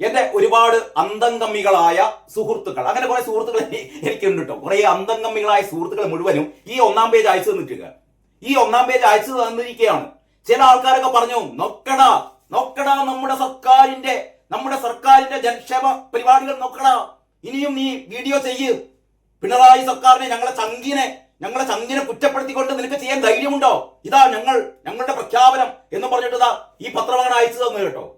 എന്റെ ഒരുപാട് അന്തംഗമ്മികളായ സുഹൃത്തുക്കൾ. അങ്ങനെ കുറെ സുഹൃത്തുക്കൾ എനി- എനിക്കുണ്ട് കേട്ടോ കുറെ അന്തംഗമ്മികളായ സുഹൃത്തുക്കൾ മുഴുവനും ഈ ഒന്നാം പേജ് അയച്ചു തന്നിട്ടുക ഈ ഒന്നാം പേജ് അയച്ചു തന്നിരിക്കുകയാണ്. ചില ആൾക്കാരൊക്കെ പറഞ്ഞു നോക്കടാ നോക്കടാ നമ്മുടെ സർക്കാരിന്റെ നമ്മുടെ സർക്കാരിന്റെ ജനക്ഷേമ പരിപാടികൾ നോക്കടാ. ഇനിയും നീ വീഡിയോ ചെയ്യ്. പിണറായി സർക്കാരിനെ ഞങ്ങളെ ചങ്കിനെ ഞങ്ങളെ ചങ്കിനെ കുറ്റപ്പെടുത്തിക്കൊണ്ട് നിനക്ക് ചെയ്യാൻ ധൈര്യമുണ്ടോ? ഇതാ ഞങ്ങൾ ഞങ്ങളുടെ പ്രഖ്യാപനം എന്ന് പറഞ്ഞിട്ട് ഈ പത്രമാണ് അയച്ചു തന്നു കേട്ടോ.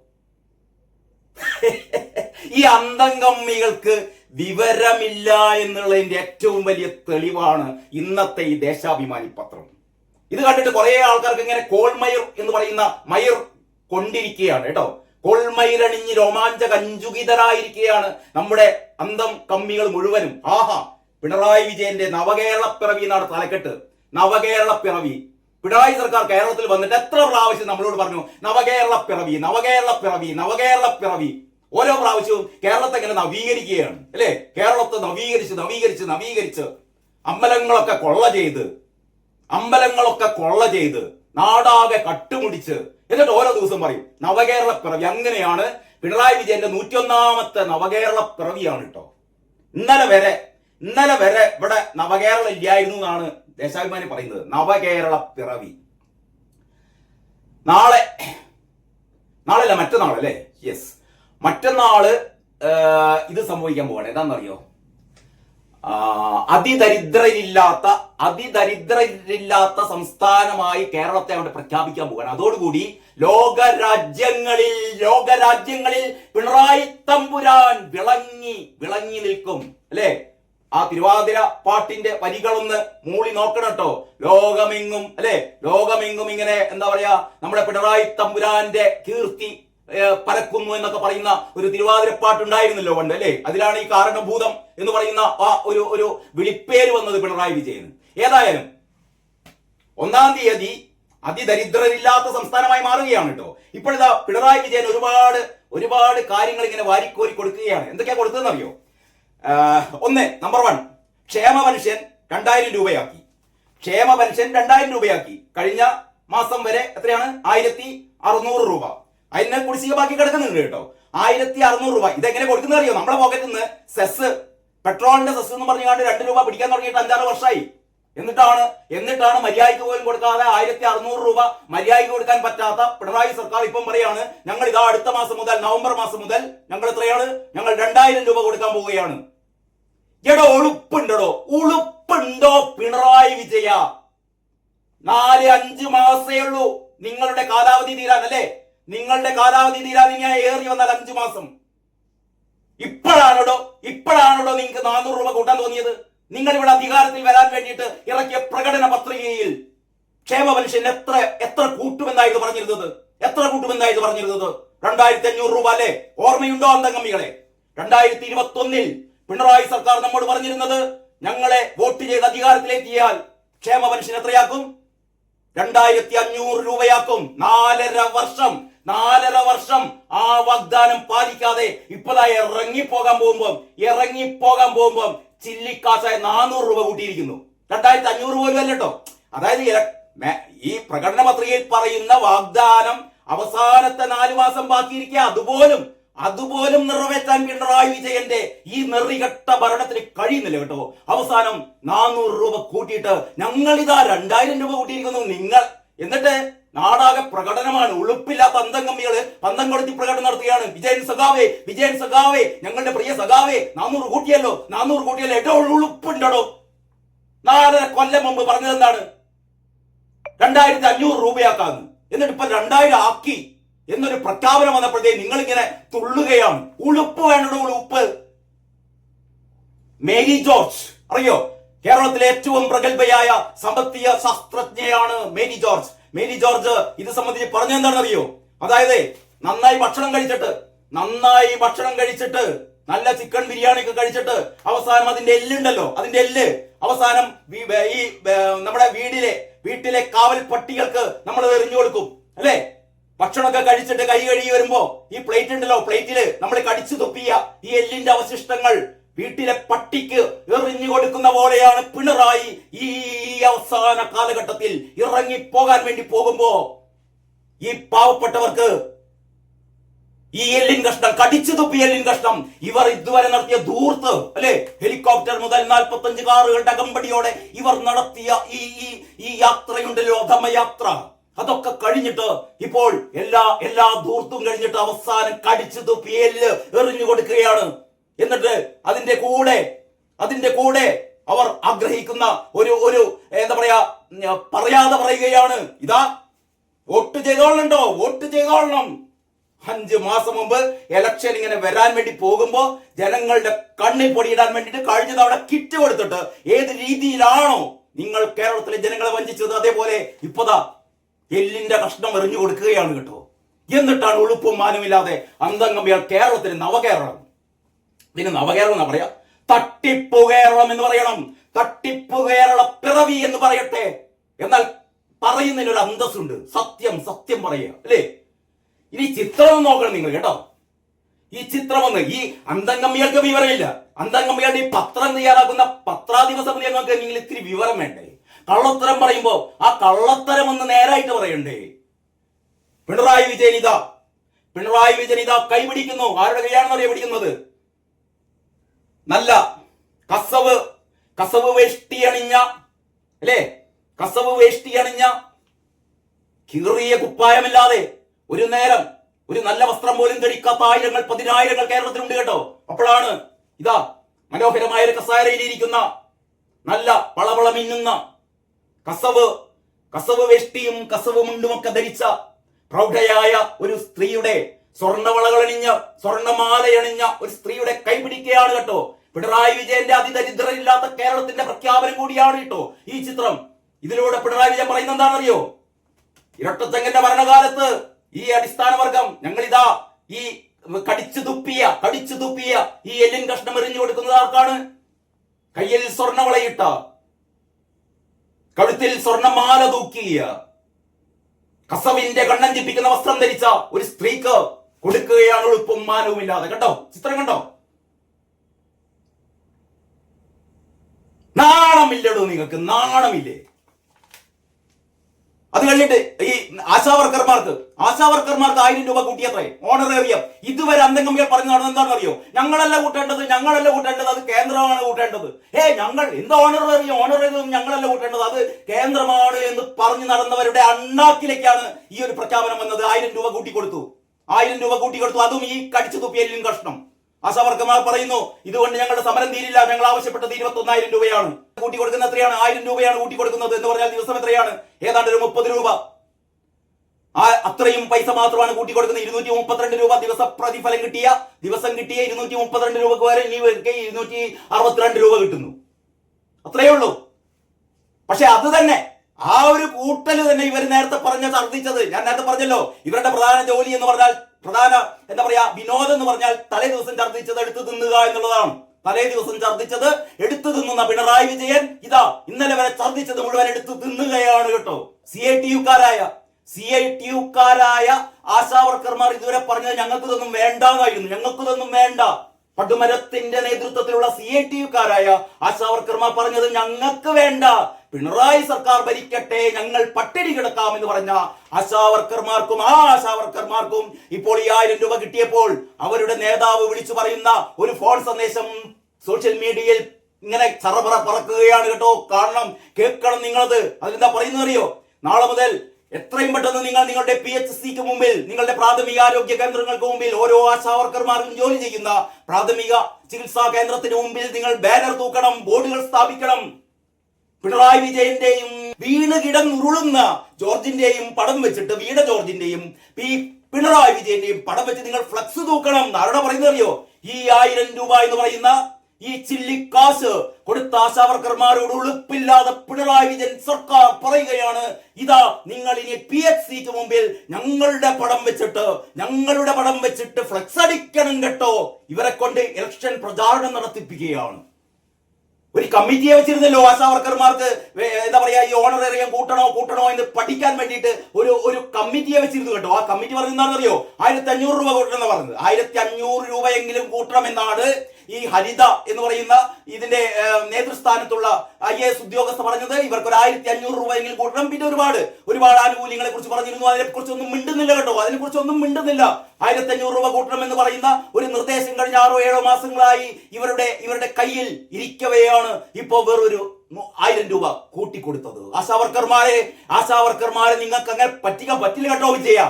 ഈ അന്തം കമ്മികൾക്ക് വിവരമില്ല എന്നുള്ളതിന്റെ ഏറ്റവും വലിയ തെളിവാണ് ഇന്നത്തെ ഈ ദേശാഭിമാനി പത്രം. ഇത് കണ്ടിട്ട് കുറെ ആൾക്കാർക്ക് ഇങ്ങനെ കോൾമയർ എന്ന് പറയുന്ന മയർ കൊണ്ടിരിക്കുകയാണ് കേട്ടോ. കോൾമയിലണിഞ്ഞ് രോമാഞ്ച കഞ്ചുകിതരായിരിക്കുകയാണ് നമ്മുടെ അന്തം കമ്മികൾ മുഴുവനും. ആഹാ പിണറായി വിജയന്റെ നവകേരള പിറവി എന്നാണ് തലക്കെട്ട്. നവകേരള പിറവി പിണറായി സർക്കാർ കേരളത്തിൽ വന്നിട്ട് എത്ര പ്രാവശ്യം നമ്മളോട് പറഞ്ഞു നവകേരള പിറവി നവകേരള പിറവി നവകേരള പിറവി. ഓരോ പ്രാവശ്യവും കേരളത്തെ ഇങ്ങനെ നവീകരിക്കുകയാണ് അല്ലേ? കേരളത്തെ നവീകരിച്ച് നവീകരിച്ച് നവീകരിച്ച് അമ്പലങ്ങളൊക്കെ കൊള്ള ചെയ്ത് അമ്പലങ്ങളൊക്കെ കൊള്ള ചെയ്ത് നാടാകെ കട്ടുമുടിച്ച് എന്നിട്ട് ഓരോ ദിവസം പറയും നവകേരള പിറവി. അങ്ങനെയാണ് പിണറായി വിജയന്റെ നൂറ്റിയൊന്നാമത്തെ നവകേരള പിറവിയാണ് കേട്ടോ ഇന്നലെ വരെ ഇന്നലെ വരെ ഇവിടെ നവകേരള ഇല്ലായിരുന്നു എന്നാണ് ദേശാഭിമാനി പറയുന്നത് നവകേരള പിറവി. നാളെ നാളെ അല്ല മറ്റന്നാളല്ലേ? യെസ് മറ്റന്നാൾ ഇത് സംഭവിക്കാൻ പോവാണ്. എന്താണെന്നറിയോ? അതിദരിദ്രരില്ലാത്ത അതിദരിദ്രരില്ലാത്ത സംസ്ഥാനമായി കേരളത്തെ അവിടെ പ്രഖ്യാപിക്കാൻ പോവാണ്. അതോടുകൂടി ലോകരാജ്യങ്ങളിൽ ലോകരാജ്യങ്ങളിൽ ലോക രാജ്യങ്ങളിൽ പിണറായി തമ്പുരാൻ വിളങ്ങി വിളങ്ങി നിൽക്കും. അല്ലേ? ആ തിരുവാതിര പാട്ടിന്റെ വരികളൊന്ന് മൂളി നോക്കണം കേട്ടോ ലോകമെങ്ങും അല്ലെ? ലോകമെങ്ങും ഇങ്ങനെ എന്താ പറയാ നമ്മുടെ പിണറായി തമ്പുരാന്റെ കീർത്തി പരക്കുന്നു എന്നൊക്കെ പറയുന്ന ഒരു തിരുവാതിരപ്പാട്ടുണ്ടായിരുന്നല്ലോ പണ്ട് അല്ലേ? അതിലാണ് ഈ കാരണഭൂതം എന്ന് പറയുന്ന ആ ഒരു ഒരു വിളിപ്പേര് വന്നത് പിണറായി വിജയൻ ഏതായാലും ഒന്നാം തീയതി അതിദരിദ്രരില്ലാത്ത സംസ്ഥാനമായി മാറുകയാണ് കേട്ടോ ഇപ്പോഴിതാ പിണറായി വിജയൻ ഒരുപാട് ഒരുപാട് കാര്യങ്ങൾ ഇങ്ങനെ വാരിക്കോരി കൊടുക്കുകയാണ്. എന്തൊക്കെയാ കൊടുത്തതെന്ന് അറിയോ ഒന്ന് നമ്പർ വൺ ക്ഷേമ പെൻഷൻ രണ്ടായിരം രൂപയാക്കി. ക്ഷേമ പെൻഷൻ രണ്ടായിരം രൂപയാക്കി. കഴിഞ്ഞ മാസം വരെ എത്രയാണ്? ആയിരത്തി അറുന്നൂറ് രൂപ. അതിന് കുടിശ്ശിക ബാക്കി കിടക്കുന്നുണ്ട് കേട്ടോ. ആയിരത്തി അറുന്നൂറ് രൂപ. ഇതെങ്ങനെ കൊടുക്കുന്നത് അറിയോ? നമ്മുടെ പോക്കറ്റിൽ നിന്ന് സെസ് പെട്രോളിന്റെ സെസ് എന്ന് പറഞ്ഞുകൊണ്ട് രണ്ട് രൂപ പിടിക്കാൻ തുടങ്ങിയിട്ട് അഞ്ചാറ് വർഷമായി എന്നിട്ടാണ് എന്നിട്ടാണ് മര്യാദയ്ക്ക് പോലും കൊടുക്കാതെ ആയിരത്തി അറുന്നൂറ് രൂപ മര്യാദയ്ക്ക് കൊടുക്കാൻ പറ്റാത്ത പിണറായി സർക്കാർ ഇപ്പം പറയാണ് ഞങ്ങൾ ഇതാ അടുത്ത മാസം മുതൽ നവംബർ മാസം മുതൽ ഞങ്ങൾ എത്രയാണ്? ഞങ്ങൾ രണ്ടായിരം രൂപ കൊടുക്കാൻ പോവുകയാണ്. എടോ ഉളുപ്പുണ്ടോ ഉളുപ്പുണ്ടോ പിണറായി വിജയ? നാല് അഞ്ച് മാസേ ഉള്ളൂ നിങ്ങളുടെ കാലാവധി തീരാൻ അല്ലേ? നിങ്ങളുടെ കാലാവധി തീരാൻ ഇനി ഏറി വന്നാൽ അഞ്ചു മാസം. ഇപ്പോഴാണോടോ ഇപ്പോഴാണോടോ നിങ്ങൾക്ക് നാനൂറ് രൂപ കൂട്ടാൻ തോന്നിയത്? നിങ്ങൾ ഇവിടെ അധികാരത്തിൽ വരാൻ വേണ്ടിയിട്ട് ഇറക്കിയ പ്രകടന പത്രികയിൽ ക്ഷേമ പെൻഷൻ എത്ര എത്ര കൂട്ടുമെന്നായിരുന്നു പറഞ്ഞിരുന്നത്? എത്ര കൂട്ടുമെന്നായിരുന്നു പറഞ്ഞിരുന്നത്? രണ്ടായിരത്തി അഞ്ഞൂറ് രൂപ അല്ലേ? ഓർമ്മയുണ്ടോ അന്തംഗമ്മികളെ? രണ്ടായിരത്തി ഇരുപത്തി ഒന്നിൽ പിണറായി സർക്കാർ നമ്മോട് പറഞ്ഞിരുന്നത് ഞങ്ങളെ വോട്ട് ചെയ്ത് അധികാരത്തിലെത്തിയാൽ ക്ഷേമ പെൻഷൻ എത്രയാക്കും? രണ്ടായിരത്തി അഞ്ഞൂറ് രൂപയാക്കും. നാലര വർഷം നാലര വർഷം ആ വാഗ്ദാനം പാലിക്കാതെ ഇപ്പതാ ഇറങ്ങിപ്പോകാൻ പോകുമ്പോൾ ഇറങ്ങിപ്പോകാൻ പോകുമ്പോൾ ചില്ലിക്കാശായ നാനൂറ് രൂപ കൂട്ടിയിരിക്കുന്നു. രണ്ടായിരത്തി അഞ്ഞൂറ് പോലും അല്ലട്ടോ അതായത് ഈ പ്രകടന പത്രികയിൽ പറയുന്ന വാഗ്ദാനം അവസാനത്തെ നാലു മാസം ബാക്കിയിരിക്കുക. അതുപോലും അതുപോലും നിറവേറ്റാൻ പിണറായി വിജയന്റെ ഈ നെറികെട്ട ഭരണത്തിന് കഴിയുന്നില്ല കേട്ടോ. അവസാനം നാനൂറ് രൂപ കൂട്ടിയിട്ട് ഞങ്ങൾ ഇതാ രണ്ടായിരം രൂപ കൂട്ടിയിരിക്കുന്നു നിങ്ങൾ. എന്നിട്ട് നാടാകെ പ്രകടനമാണ് ഉളുപ്പില്ലാത്ത അന്തംഗമ്മികൾ പന്തം കൊടുത്തി പ്രകടനം നടത്തുകയാണ്. വിജയൻ സഖാവേ വിജയൻ സഖാവേ ഞങ്ങളുടെ പ്രിയ സഖാവേ നാനൂറ് കൂട്ടിയല്ലോ നാനൂറ് കൂട്ടിയല്ലോ എടോ ഉളുപ്പുണ്ടോ നാലര കൊല്ലം മുമ്പ് പറഞ്ഞത് എന്താണ് രണ്ടായിരത്തി അഞ്ഞൂറ് രൂപയാക്കാന്ന്. എന്നിട്ട് ഇപ്പൊ രണ്ടായിരം ആക്കി. എന്നൊരു പ്രഖ്യാപനം വന്നപ്പോഴത്തേക്ക് നിങ്ങൾ ഇങ്ങനെ തുള്ളുകയാണ്. ഉളുപ്പ് വേണ്ടോ ഉളുപ്പ്? മേരി ജോർജ് അറിയോ? കേരളത്തിലെ ഏറ്റവും പ്രഗത്ഭയായ സാമ്പത്തിക ശാസ്ത്രജ്ഞയാണ് മേരി ജോർജ്. മേരി ജോർജ് ഇത് സംബന്ധിച്ച് പറഞ്ഞെന്താണെന്ന് അറിയോ അതായത് നന്നായി ഭക്ഷണം കഴിച്ചിട്ട് നന്നായി ഭക്ഷണം കഴിച്ചിട്ട് നല്ല ചിക്കൻ ബിരിയാണി ഒക്കെ കഴിച്ചിട്ട് അവസാനം അതിന്റെ എല്ലുണ്ടല്ലോ അതിന്റെ എല്ല്. അവസാനം ഈ നമ്മുടെ വീടിലെ വീട്ടിലെ കാവൽ പട്ടികൾക്ക് നമ്മൾ എറിഞ്ഞു കൊടുക്കും അല്ലേ? ഭക്ഷണമൊക്കെ കഴിച്ചിട്ട് കൈ കഴുകി വരുമ്പോ ഈ പ്ലേറ്റ് ഉണ്ടല്ലോ പ്ലേറ്റിൽ നമ്മൾ കടിച്ചു തുപ്പിയ ഈ എല്ലിന്റെ അവശിഷ്ടങ്ങൾ വീട്ടിലെ പട്ടിക്ക് എറിഞ്ഞു കൊടുക്കുന്ന പോലെയാണ് പിണറായി ഈ അവസാന കാലഘട്ടത്തിൽ ഇറങ്ങി പോകാൻ വേണ്ടി പോകുമ്പോ ഈ പാവപ്പെട്ടവർക്ക് ഈ എല്ലിൻ കഷ്ണം കടിച്ചു തുപ്പി എല്ലിൻ കഷ്ണം ഇവർ ഇതുവരെ നടത്തിയ ദൂർത്ത് അല്ലെ? ഹെലികോപ്റ്റർ മുതൽ നാൽപ്പത്തഞ്ച് കാറുകളുടെ അകമ്പടിയോടെ ഇവർ നടത്തിയ ഈ ഈ യാത്രയുണ്ടല്ലോ അധമയാത്ര. അതൊക്കെ കഴിഞ്ഞിട്ട് ഇപ്പോൾ എല്ലാ എല്ലാ ദൂർത്തും കഴിഞ്ഞിട്ട് അവസാനം കടിച്ചു തുപ്പി എല്ല് എറിഞ്ഞു കൊടുക്കുകയാണ്. എന്നിട്ട് അതിന്റെ കൂടെ അതിന്റെ കൂടെ അവർ ആഗ്രഹിക്കുന്ന ഒരു ഒരു എന്താ പറയാ പറയാതെ പറയുകയാണ്. ഇതാ വോട്ട് ചെയ്തോളണ്ടോ വോട്ട് ചെയ്തോളണം. അഞ്ച് മാസം മുമ്പ് എലക്ഷൻ ഇങ്ങനെ വരാൻ വേണ്ടി പോകുമ്പോ ജനങ്ങളുടെ കണ്ണിൽ പൊടിയിടാൻ വേണ്ടിയിട്ട് കഴിഞ്ഞ തവണ കിറ്റ് കൊടുത്തിട്ട് ഏത് രീതിയിലാണോ നിങ്ങൾ കേരളത്തിലെ ജനങ്ങളെ വഞ്ചിച്ചത് അതേപോലെ ഇപ്പതാ എല്ലിന്റെ കഷ്ണം എറിഞ്ഞു കൊടുക്കുകയാണ് കേട്ടോ. എന്നിട്ടാണ് ഉളുപ്പും മാനുമില്ലാതെ അന്തംഗമ്പിയാൽ കേരളത്തിന് നവകേരളം. പിന്നെ നവകേരളം എന്നാ പറയാ? തട്ടിപ്പു കേരളം എന്ന് പറയണം. തട്ടിപ്പു കേരള പിറവി എന്ന് പറയട്ടെ. എന്നാൽ പറയുന്നതിന് ഒരു അന്തസ്സുണ്ട്. സത്യം സത്യം പറയുക. അല്ലേ? ഇനി ചിത്രം നോക്കണം നിങ്ങൾ കേട്ടോ. ഈ ചിത്രം ഒന്ന് ഈ അന്തംഗമ്മികൾക്ക് വിവരമില്ല അന്തംഗമ്മികളുടെ ഈ പത്രം തയ്യാറാക്കുന്ന പത്രാധിപ സമിതി അംഗങ്ങൾക്ക് നിങ്ങൾ ഇത്തിരി വിവരം വേണ്ടേ? കള്ളത്തരം പറയുമ്പോ ആ കള്ളത്തരം ഒന്ന് നേരായിട്ട് പറയണ്ടേ? പിണറായി വിജയനിത. പിണറായി വിജയനിത കൈപിടിക്കുന്നു ആരുടെ കൈയാണെന്ന് അറിയാൻ പിടിക്കുന്നത്? നല്ല കസവ് കസവ് വേഷ്ടി അണിഞ്ഞ അല്ലേ? കസവ് വേഷ്ടി അണിഞ്ഞ കീറിയ കുപ്പായമില്ലാതെ ഒരു നേരം ഒരു നല്ല വസ്ത്രം പോലും ധരിക്കാത്ത ആയിരങ്ങൾ പതിനായിരങ്ങൾ കേരളത്തിലുണ്ട് കേട്ടോ. അപ്പോഴാണ് ഇതാ മനോഹരമായ ഒരു കസാരയിലിരിക്കുന്ന നല്ല പളവള മിന്നുന്ന കസവ് കസവ് വേഷ്ടിയും കസവ് മുണ്ടുമൊക്കെ ധരിച്ച പ്രൗഢയായ ഒരു സ്ത്രീയുടെ സ്വർണവളകളണിഞ്ഞ് സ്വർണമാലയണിഞ്ഞ ഒരു സ്ത്രീയുടെ കൈപിടിക്കുകയാണ് കേട്ടോ. പിണറായി വിജയന്റെ അതിദരിദ്രരില്ലാത്ത കേരളത്തിന്റെ പ്രഖ്യാപനം കൂടിയാണ് കേട്ടോ ഈ ചിത്രം. ഇതിലൂടെ പിണറായി വിജയൻ പറയുന്ന എന്താണെന്നറിയോ? ഇരട്ടച്ചങ്ങന്റെ ഭരണകാലത്ത് ഈ അടിസ്ഥാന വർഗം ഞങ്ങൾ ഇതാ ഈ കടിച്ചു തുപ്പിയ കടിച്ചു തുപ്പിയ ഈ എല്ലിൻ കഷ്ണം എറിഞ്ഞു കൊടുക്കുന്നത് ആർക്കാണ്? കയ്യിൽ സ്വർണവളയിട്ട കഴുത്തിൽ സ്വർണമാല തൂക്കിയ കസവിന്റെ കണ്ണഞ്ചിപ്പിക്കുന്ന വസ്ത്രം ധരിച്ച ഒരു സ്ത്രീക്ക് കൊടുക്കുകയാണ് ഉളുപ്പും മാനവും ഇല്ലാതെ. കേട്ടോ ചിത്രം കണ്ടോ? നാണമില്ലടോ നിങ്ങൾക്ക് നാണമില്ലേ? അത് കഴിഞ്ഞിട്ട് ഈ ആശാവർക്കർമാർക്ക് ആശാവർക്കർമാർക്ക് ആയിരം രൂപ കൂട്ടിയത്രേ ഓണറേറിയം ഇതുവരെ അന്തംഗമ്പികൾ പറഞ്ഞു നടന്നത് എന്താണെന്ന് അറിയോ ഞങ്ങളല്ല കൂട്ടേണ്ടത് ഞങ്ങളല്ല കൂട്ടേണ്ടത് അത് കേന്ദ്രമാണ് കൂട്ടേണ്ടത്. ഏ ഞങ്ങൾ എന്ത് ഓണറേറിയം ഓണറേറിയം ഞങ്ങളല്ല കൂട്ടേണ്ടത്? അത് കേന്ദ്രമാണ് എന്ന് പറഞ്ഞു നടന്നവരുടെ അണ്ണാക്കിലേക്കാണ് ഈ ഒരു പ്രഖ്യാപനം വന്നത്. ആയിരം രൂപ കൂട്ടിക്കൊടുത്തു. ആയിരം രൂപ കൂട്ടിക്കൊടുത്തു. അതും ഈ കടിച്ചു തുപ്പിയല്ലും കഷ്ണം. ആശാവർക്കർമാർ പറയുന്നു ഇതുകൊണ്ട് ഞങ്ങളുടെ സമരം തീരില്ല ഞങ്ങൾ ആവശ്യപ്പെട്ടത് ഇരുപത്തി ഒന്നായിരം രൂപയാണ്. കൂട്ടി കൊടുക്കുന്ന എത്രയാണ്? ആയിരം രൂപയാണ് കൂട്ടി കൊടുക്കുന്നത് എന്ന് പറഞ്ഞാൽ ദിവസം എത്രയാണ്? ഏതാണ്ട് ഒരു മുപ്പത് രൂപ. ആ അത്രയും പൈസ മാത്രമാണ് കൂട്ടി കൊടുക്കുന്നത്. ഇരുന്നൂറ്റി മുപ്പത്തിരണ്ട് രൂപ ദിവസ പ്രതിഫലം കിട്ടിയ ദിവസം കിട്ടിയ ഇരുന്നൂറ്റി മുപ്പത്തിരണ്ട് രൂപക്ക് വരെ ഇനി ഇരുന്നൂറ്റി അറുപത്തിരണ്ട് രൂപ കിട്ടുന്നു. അത്രയേ ഉള്ളൂ. പക്ഷെ അത് തന്നെ ആ ഒരു കൂട്ടൽ തന്നെ ഇവർ നേരത്തെ പറഞ്ഞ ഛർദ്ദിച്ചത്. ഞാൻ നേരത്തെ പറഞ്ഞല്ലോ ഇവരുടെ പ്രധാന ജോലി എന്ന് പറഞ്ഞാൽ പ്രധാന എന്താ പറയാ വിനോദം എന്ന് പറഞ്ഞാൽ തലേ ദിവസം ഛർദ്ദിച്ചത് എടുത്തു തിന്നുക എന്നുള്ളതാണ്. തലേ ദിവസം ഛർദ്ദിച്ചത് എടുത്തു തിന്നുന്ന പിണറായി വിജയൻ ഇതാ ഇന്നലെ വരെ ഛർദ്ദിച്ചത് മുഴുവൻ എടുത്തു തിന്നുകയാണ് കേട്ടോ. സി ഐ ടി യുക്കാരായ സി ഐ ടി യുക്കാരായ ആശാവർക്കർമാർ ഇതുവരെ പറഞ്ഞത് ഞങ്ങൾക്ക് ഇതൊന്നും വേണ്ടാന്നായിരുന്നു. ഞങ്ങൾക്ക് ഇതൊന്നും വേണ്ട. പടുമരത്തിന്റെ നേതൃത്വത്തിലുള്ള സി ഐ ടി യുക്കാരായ ആശാവർക്കർമാർ പറഞ്ഞത് ഞങ്ങൾക്ക് വേണ്ട. പിണറായി സർക്കാർ ഭരിക്കട്ടെ ഞങ്ങൾ പട്ടിണി കിടക്കാമെന്ന് പറഞ്ഞ ആശാവർക്കർമാർക്കും ആ ആശാവർക്കർമാർക്കും ഇപ്പോൾ ഈ ആയിരം രൂപ കിട്ടിയപ്പോൾ അവരുടെ നേതാവ് വിളിച്ചു പറയുന്ന ഒരു ഫോൺ സന്ദേശം സോഷ്യൽ മീഡിയയിൽ ഇങ്ങനെ ചറപറ പറക്കുകയാണ് കേട്ടോ. കാരണം കേൾക്കണം നിങ്ങളത്. അതിലെന്താ പറയുന്നത് അറിയോ? നാളെ മുതൽ എത്രയും പെട്ടെന്ന് നിങ്ങൾ നിങ്ങളുടെ പി എച്ച് സിക്ക് മുമ്പിൽ നിങ്ങളുടെ പ്രാഥമിക ആരോഗ്യ കേന്ദ്രങ്ങൾക്ക് മുമ്പിൽ ഓരോ ആശാവർക്കർമാർക്കും ജോലി ചെയ്യുന്ന പ്രാഥമിക ചികിത്സാ കേന്ദ്രത്തിന് മുമ്പിൽ നിങ്ങൾ ബാനർ തൂക്കണം ബോർഡുകൾ സ്ഥാപിക്കണം. പിണറായി വിജയന്റെയും വീണ് കിടന്നുരുളുന്ന ജോർജിന്റെയും പടം വെച്ചിട്ട് വീണ ജോർജിന്റെയും പി പിണറായി വിജയന്റെയും പടം വെച്ച് നിങ്ങൾ ഫ്ലക്സ് തൂക്കണം. ആരോടെ പറയുന്നത് അറിയോ? ഈ ആയിരം രൂപ എന്ന് പറയുന്ന ഈ ചില്ലിക്കാശ് കൊടുത്ത ആശാവർക്കർമാരോട് ഉളുപ്പില്ലാതെ പിണറായി വിജയൻ സർക്കാർ പറയുകയാണ്. ഇതാ നിങ്ങൾ ഇനി പി എച്ച് സിക്ക് മുമ്പിൽ ഞങ്ങളുടെ പടം വെച്ചിട്ട് ഞങ്ങളുടെ പടം വെച്ചിട്ട് ഫ്ലക്സ് അടിക്കണം കേട്ടോ. ഇവരെ കൊണ്ട് ഇലക്ഷൻ പ്രചാരണം നടത്തിപ്പിക്കുകയാണ്. ഒരു കമ്മിറ്റിയെ വെച്ചിരുന്നല്ലോ ആശാ വർക്കർമാർക്ക് എന്താ പറയാ ഈ ഓണറേറിയം കൂട്ടണോ കൂട്ടണോ എന്ന് പഠിക്കാൻ വേണ്ടിയിട്ട് ഒരു ഒരു കമ്മിറ്റിയെ വെച്ചിരുന്നു കേട്ടോ. ആ കമ്മിറ്റി പറഞ്ഞെന്താണെന്നറിയോ ആയിരത്തി അഞ്ഞൂറ് രൂപ കൂട്ടണം എന്ന് പറഞ്ഞത്. ആയിരത്തി അഞ്ഞൂറ് രൂപയെങ്കിലും കൂട്ടണമെന്നാണ് ഈ ഹരിത എന്ന് പറയുന്ന ഇതിന്റെ നേതൃസ്ഥാനത്തുള്ള ഐ എസ് ഉദ്യോഗസ്ഥ പറഞ്ഞത് ഇവർക്ക് ഒരു ആയിരത്തി അഞ്ഞൂറ് രൂപയെങ്കിലും കൂട്ടണം പിന്നെ ഒരുപാട് ഒരുപാട് ആനുകൂല്യങ്ങളെ കുറിച്ച് പറഞ്ഞിരുന്നു. അതിനെ കുറിച്ച് ഒന്നും മിണ്ടുന്നില്ല കേട്ടോ. അതിനെ കുറിച്ച് ഒന്നും മിണ്ടുന്നില്ല. ആയിരത്തി അഞ്ഞൂറ് രൂപ കൂട്ടണം എന്ന് പറയുന്ന ഒരു നിർദ്ദേശം കഴിഞ്ഞ ആറോ ഏഴോ മാസങ്ങളായി ഇവരുടെ ഇവരുടെ കയ്യിൽ ഇരിക്കവെയാണ് ഇപ്പോ വേറൊരു ആയിരം രൂപ കൂട്ടിക്കൊടുത്തത്. ആശാവർക്കർമാരെ ആശാവർക്കർമാരെ നിങ്ങൾക്ക് അങ്ങനെ പറ്റിക്കാൻ പറ്റില്ല കേട്ടോ വിജയ.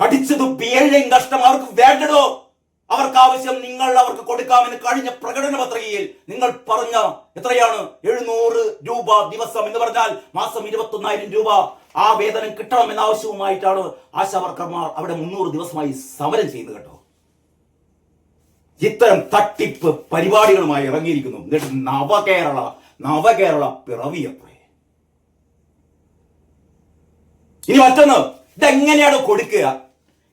കടിച്ചത് പേഴയും കഷ്ടം അവർക്ക് വേണ്ടടോ അവർക്ക് ആവശ്യം നിങ്ങൾ അവർക്ക് കൊടുക്കാമെന്ന് കഴിഞ്ഞ പ്രകടന പത്രികയിൽ നിങ്ങൾ പറഞ്ഞ എത്രയാണ്? എഴുന്നൂറ് രൂപ ദിവസം എന്ന് പറഞ്ഞാൽ മാസം ഇരുപത്തൊന്നായിരം രൂപ ആ വേതനം കിട്ടണമെന്ന ആവശ്യവുമായിട്ടാണ് ആശാവർക്കർമാർ അവിടെ മുന്നൂറ് ദിവസമായി സമരം ചെയ്തു കേട്ടോ. ഇത്തരം തട്ടിപ്പ് പരിപാടികളുമായി ഇറങ്ങിയിരിക്കുന്നു. എന്നിട്ട് നവകേരള നവകേരള പിറവിയത്രേ ഇനി മറ്റൊന്ന് ഇതെങ്ങനെയാണോ കൊടുക്കുക?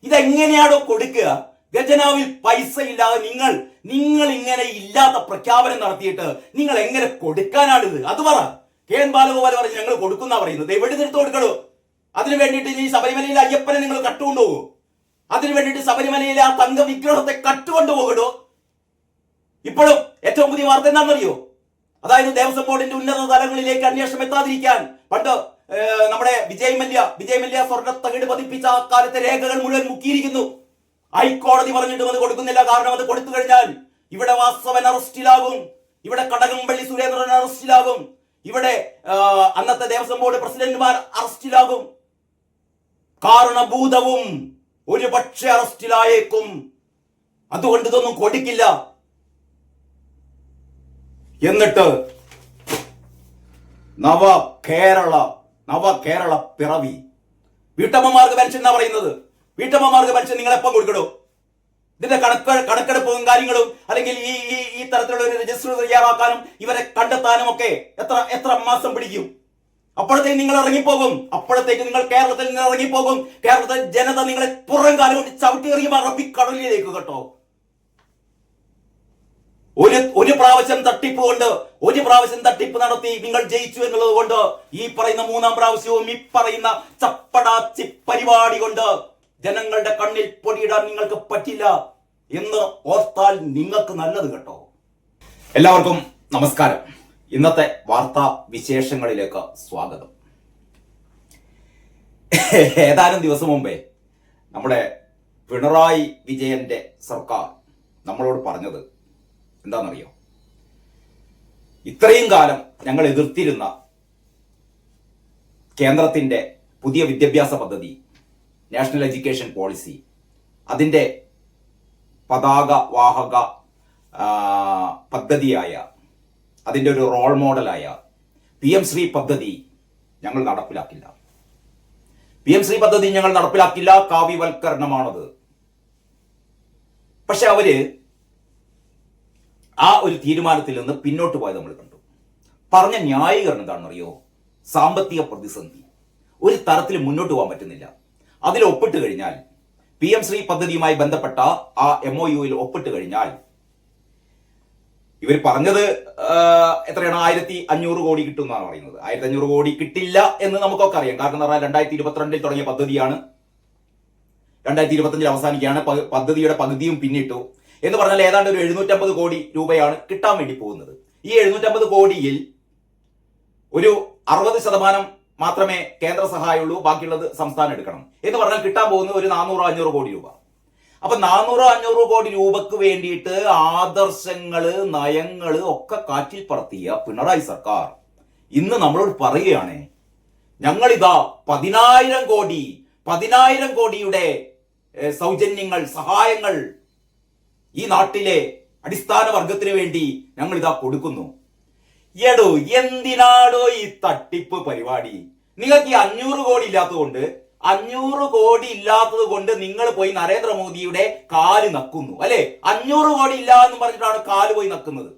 ഇതെങ്ങനെയാണോ കൊടുക്കുക? ഖജനാവിൽ പൈസ ഇല്ലാതെ നിങ്ങൾ നിങ്ങൾ ഇങ്ങനെ ഇല്ലാത്ത പ്രഖ്യാപനം നടത്തിയിട്ട് നിങ്ങൾ എങ്ങനെ കൊടുക്കാനാണിത്? അത് പറ. കെ എൻ ബാലഗോപാൽ പറഞ്ഞ് ഞങ്ങൾ കൊടുക്കുന്ന പറയുന്നത്. എവിടെ എടുത്ത് കൊടുക്കണോ. അതിനു വേണ്ടിയിട്ട് ഈ ശബരിമലയിലെ അയ്യപ്പനെ നിങ്ങൾ കട്ടുകൊണ്ടുപോകൂ. അതിനു വേണ്ടിയിട്ട് ശബരിമലയിലെ ആ തങ്ക വിഗ്രഹത്തെ കട്ടുകൊണ്ടുപോകണോ. ഇപ്പോഴും ഏറ്റവും പുതിയ വാർത്ത എന്താണെന്നറിയോ? അതായത് ദേവസ്വം ബോർഡിന്റെ ഉന്നത തലങ്ങളിലേക്ക് അന്വേഷണം എത്താതിരിക്കാൻ പണ്ട് നമ്മുടെ വിജയ് മല്യ വിജയ് മല്യ സ്വർണ തകിട് പതിപ്പിച്ച ആ കാലത്തെ രേഖകൾ മുഴുവൻ മുക്കിയിരിക്കുന്നു. ഹൈക്കോടതി പറഞ്ഞിട്ടും അത് കൊടുക്കുന്നില്ല. കാരണം അത് കൊടുത്തു കഴിഞ്ഞാൽ ഇവിടെ വാസവൻ അറസ്റ്റിലാകും. ഇവിടെ കടകംപള്ളി സുരേന്ദ്രൻ അറസ്റ്റിലാകും. ഇവിടെ അന്നത്തെ ദേവസ്വം ബോർഡ് പ്രസിഡന്റുമാർ അറസ്റ്റിലാകും. കാരണഭൂതവും ഒരു പക്ഷേ അറസ്റ്റിലായേക്കും. അതുകൊണ്ട് ഇതൊന്നും കൊടുക്കില്ല. എന്നിട്ട് നവ കേരള നവ കേരള പിറവി. വീട്ടമ്മമാർക്ക് പെൻഷൻ എന്നാ പറയുന്നത്? വീട്ടമ്മമാർക്ക് പെൻഷൻ നിങ്ങൾ എപ്പം കൊടുക്കണോ? ഇതിന്റെ കണക്ക് കണക്കെടുപ്പും കാര്യങ്ങളും അല്ലെങ്കിൽ ഈ ഈ ഈ തരത്തിലുള്ള ഒരു രജിസ്റ്റർ തയ്യാറാക്കാനും ഇവരെ കണ്ടെത്താനും ഒക്കെ എത്ര എത്ര മാസം പിടിക്കും? അപ്പോഴത്തേക്ക് നിങ്ങൾ ഇറങ്ങിപ്പോകും. അപ്പോഴത്തേക്ക് നിങ്ങൾ കേരളത്തിൽ നിന്ന് ഇറങ്ങിപ്പോകും. കേരളത്തിൽ ജനത നിങ്ങളെ പുറം കാലം കൊണ്ട് ചവിട്ടി എറിയും അറബിക്കടലിലേക്ക് കേട്ടോ. ഒരു ഒരു പ്രാവശ്യം തട്ടിപ്പ് കൊണ്ട് ഒരു പ്രാവശ്യം തട്ടിപ്പ് നടത്തി നിങ്ങൾ ജയിച്ചു എന്നുള്ളത് കൊണ്ട് ഈ പറയുന്ന മൂന്നാം പ്രാവശ്യവും ഈ പറയുന്ന ചപ്പടാച്ചി പരിപാടി കൊണ്ട് ജനങ്ങളുടെ കണ്ണിൽ പൊടിയിടാൻ നിങ്ങൾക്ക് പറ്റില്ല എന്ന് ഓർത്താൽ നിങ്ങൾക്ക് നല്ലത് കേട്ടോ. എല്ലാവർക്കും നമസ്കാരം. ഇന്നത്തെ വാർത്താ വിശേഷങ്ങളിലേക്ക് സ്വാഗതം. ഏതാനും ദിവസം മുമ്പേ നമ്മുടെ പിണറായി വിജയന്റെ സർക്കാർ നമ്മളോട് പറഞ്ഞത് എന്താണെന്നറിയോ? ഇത്രയും കാലം ഞങ്ങൾ എതിർത്തിരുന്ന കേന്ദ്രത്തിന്റെ പുതിയ വിദ്യാഭ്യാസ പദ്ധതി നാഷണൽ എഡ്യൂക്കേഷൻ പോളിസി. അതിന്റെ പതാക വാഹക പദ്ധതിയായ അതിന്റെ ഒരു റോൾ മോഡലായ പി എം ശ്രീ പദ്ധതി ഞങ്ങൾ നടപ്പിലാക്കില്ല. പി എം ശ്രീ പദ്ധതി ഞങ്ങൾ നടപ്പിലാക്കില്ല കാവ്യവൽക്കരണമാണത്. പക്ഷെ അവർ ആ ഒരു തീരുമാനത്തിൽ നിന്ന് പിന്നോട്ട് പോയത് നമ്മൾ കണ്ടു. പറഞ്ഞ ന്യായീകരണം എന്താണെന്നറിയോ? സാമ്പത്തിക പ്രതിസന്ധി. ഒരു തരത്തിൽ മുന്നോട്ട് പോകാൻ പറ്റുന്നില്ല. അതിൽ ഒപ്പിട്ട് കഴിഞ്ഞാൽ പി എം ശ്രീ പദ്ധതിയുമായി ബന്ധപ്പെട്ട ആ എം ഒ യുയിൽ ഒപ്പിട്ട് കഴിഞ്ഞാൽ ഇവർ പറഞ്ഞത് എത്രയാണ്? ആയിരത്തി അഞ്ഞൂറ് കോടി കിട്ടും എന്നാണ് പറയുന്നത്. ആയിരത്തി അഞ്ഞൂറ് കോടി കിട്ടില്ല എന്ന് നമുക്കൊക്കെ അറിയാം. കാരണം എന്ന് പറഞ്ഞാൽ രണ്ടായിരത്തി ഇരുപത്തിരണ്ടിൽ തുടങ്ങിയ പദ്ധതിയാണ്. രണ്ടായിരത്തി ഇരുപത്തഞ്ചിൽ അവസാനിക്കുകയാണ് പദ്ധതിയുടെ പകുതിയും പിന്നിട്ടു. എന്ന് പറഞ്ഞാൽ ഏതാണ്ട് ഒരു എഴുന്നൂറ്റമ്പത് കോടി രൂപയാണ് കിട്ടാൻ വേണ്ടി പോകുന്നത്. ഈ എഴുന്നൂറ്റമ്പത് കോടിയിൽ ഒരു അറുപത് ശതമാനം മാത്രമേ കേന്ദ്ര സഹായമുള്ളൂ ബാക്കിയുള്ളത് സംസ്ഥാനം എടുക്കണം. എന്ന് പറഞ്ഞാൽ കിട്ടാൻ പോകുന്നത് ഒരു നാനൂറോ അഞ്ഞൂറ് കോടി രൂപ. അപ്പൊ നാനൂറോ അഞ്ഞൂറ് കോടി രൂപക്ക് വേണ്ടിയിട്ട് ആദർശങ്ങൾ നയങ്ങൾ ഒക്കെ കാറ്റിൽ പറത്തിയ പിണറായി സർക്കാർ ഇന്ന് നമ്മളോട് പറയുകയാണ് ഞങ്ങളിതാ പതിനായിരം കോടി പതിനായിരം കോടിയുടെ സൗജന്യങ്ങൾ സഹായങ്ങൾ ഈ നാട്ടിലെ അടിസ്ഥാന വർഗത്തിന് വേണ്ടി ഞങ്ങൾ ഇതാ കൊടുക്കുന്നു. എടോ എന്തിനാടോ ഈ തട്ടിപ്പ് പരിപാടി? നിങ്ങൾക്ക് ഈ അഞ്ഞൂറ് കോടി ഇല്ലാത്തതുകൊണ്ട് അഞ്ഞൂറ് കോടി ഇല്ലാത്തത് കൊണ്ട് നിങ്ങൾ പോയി നരേന്ദ്രമോദിയുടെ കാൽ നക്കുന്നു അല്ലെ? അഞ്ഞൂറ് കോടി ഇല്ല എന്ന് പറഞ്ഞിട്ടാണ് കാൽ പോയി നക്കുന്നത്.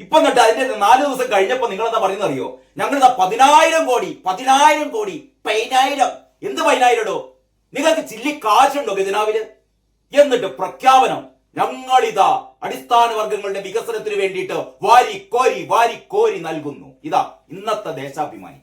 ഇപ്പൊ എന്നിട്ട് അതിന്റെ നാല് ദിവസം കഴിഞ്ഞപ്പോ നിങ്ങൾ എന്താ പറയുന്നത് അറിയോ? ഞങ്ങൾ എന്താ പതിനായിരം കോടി പതിനായിരം കോടി പതിനായിരം. എന്ത് പതിനായിരം ഇടോ നിങ്ങൾക്ക് ചില്ലി കാശുണ്ടോ ഖജനാവിൽ എന്നിട്ട് പ്രഖ്യാപനം. ഞങ്ങളിതാ അടിസ്ഥാന വർഗങ്ങളുടെ വികസനത്തിന് വേണ്ടിയിട്ട് വാരി കോരി വാരി കോരി നൽകുന്നു. ഇതാ ഇന്നത്തെ ദേശാഭിമാനി.